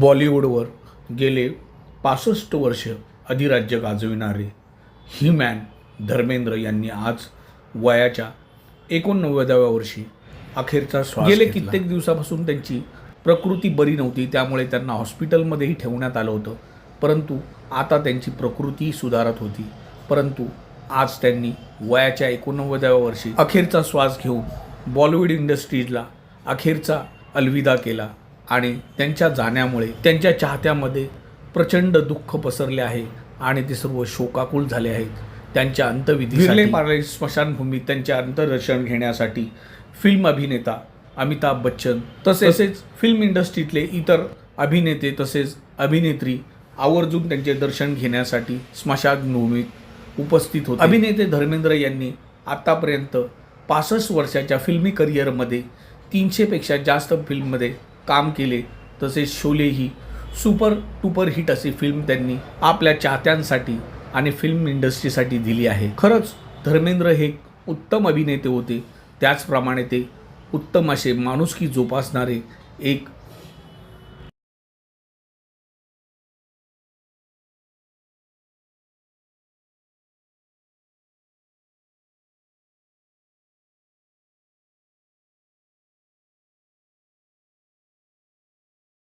बॉलिवूडवर गेले पासष्ट वर्ष अधिराज्य गाजविणारे ही मॅन धर्मेंद्र यांनी आज वयाच्या एकोणनव्वदाव्या वर्षी अखेरचा श्वास गेले कित्येक दिवसापासून त्यांची प्रकृती बरी नव्हती त्यामुळे त्यांना हॉस्पिटलमध्येही ठेवण्यात आलं होतं. परंतु आता त्यांची प्रकृती सुधारत होती. परंतु आज त्यांनी वयाच्या एकोणनव्वदाव्या वर्षी अखेरचा श्वास घेऊन बॉलिवूड इंडस्ट्रीजला अखेरचा अलविदा केला. आणि त्यांच्या जाण्यामुळे त्यांच्या चाहत्यामध्ये प्रचंड दुःख पसरले आहे आणि ते सर्व शोकाकुल झाले आहेत. त्यांच्या अंतविधी विरले स्मशानभूमीत त्यांचे अंतदर्शन घेण्यासाठी फिल्म अभिनेता अमिताभ बच्चन तसेच तसेच फिल्म इंडस्ट्रीतले इतर अभिनेते तसेच अभिनेत्री आवर्जून त्यांचे दर्शन घेण्यासाठी स्मशानभूमीत उपस्थित होते. अभिनेते धर्मेंद्र यांनी आतापर्यंत पासष्ट वर्षाच्या फिल्मी करिअरमध्ये तीनशेपेक्षा जास्त फिल्ममध्ये काम केले तसेच शोले ही सुपर टुपर हिट अशी फिल्म त्यांनी आपल्या चाहत्यांसाठी आणि फिल्म इंडस्ट्रीसाठी दिली आहे. खरंच धर्मेंद्र हे उत्तम अभिनेते होते. त्याचप्रमाणे ते उत्तम असे माणुसकी जोपासणारे एक